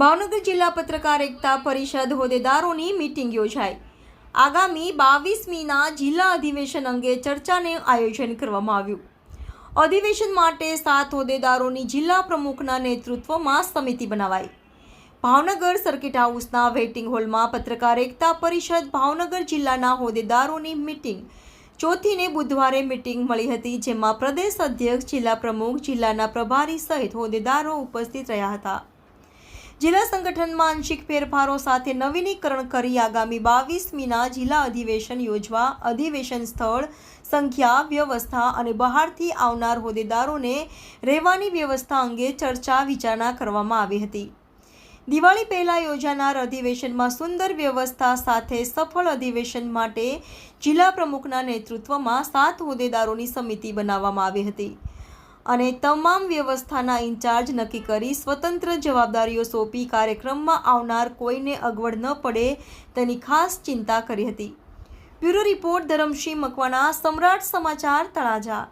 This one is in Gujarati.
ભાવનગર જિલ્લા પત્રકાર એકતા પરિષદ હોદ્દેદારોની મીટિંગ યોજાઈ. આગામી બાવીસમીના જિલ્લા અધિવેશન અંગે ચર્ચાને આયોજન કરવામાં આવ્યું. અધિવેશન માટે સાત હોદ્દેદારોની જિલ્લા પ્રમુખના નેતૃત્વમાં સમિતિ બનાવાઈ. ભાવનગર સર્કિટ હાઉસના વેઇટિંગ હોલમાં પત્રકાર એકતા પરિષદ ભાવનગર જિલ્લાના હોદ્દેદારોની મીટિંગ. ચોથીને બુધવારે મીટિંગ મળી હતી, જેમાં પ્રદેશ અધ્યક્ષ, જિલ્લા પ્રમુખ, જિલ્લાના પ્રભારી સહિત હોદ્દેદારો ઉપસ્થિત રહ્યા હતા. જિલ્લા સંગઠનમાં આંશિક ફેરફારો સાથે નવીનીકરણ કરી આગામી બાવીસમીના જિલ્લા અધિવેશન યોજવા અધિવેશન સ્થળ, સંખ્યા, વ્યવસ્થા અને બહારથી આવનાર હોદ્દેદારોને રહેવાની વ્યવસ્થા અંગે ચર્ચા વિચારણા કરવામાં આવી હતી. દિવાળી પહેલા યોજાનાર અધિવેશનમાં સુંદર વ્યવસ્થા સાથે સફળ અધિવેશન માટે જિલ્લા પ્રમુખના નેતૃત્વમાં સાત હોદ્દેદારોની સમિતિ બનાવવામાં આવી હતી. અને તમામ વ્યવસ્થાના ઇન્ચાર્જ નક્કી કરી સ્વતંત્ર જવાબદારીઓ સોંપી કાર્યક્રમમાં આવનાર કોઈને અગવડ ન પડે તેની ખાસ ચિંતા કરી હતી. બ્યુરો રિપોર્ટ ધરમસિંહ મકવાણા, સમ્રાટ સમાચાર તળાજા.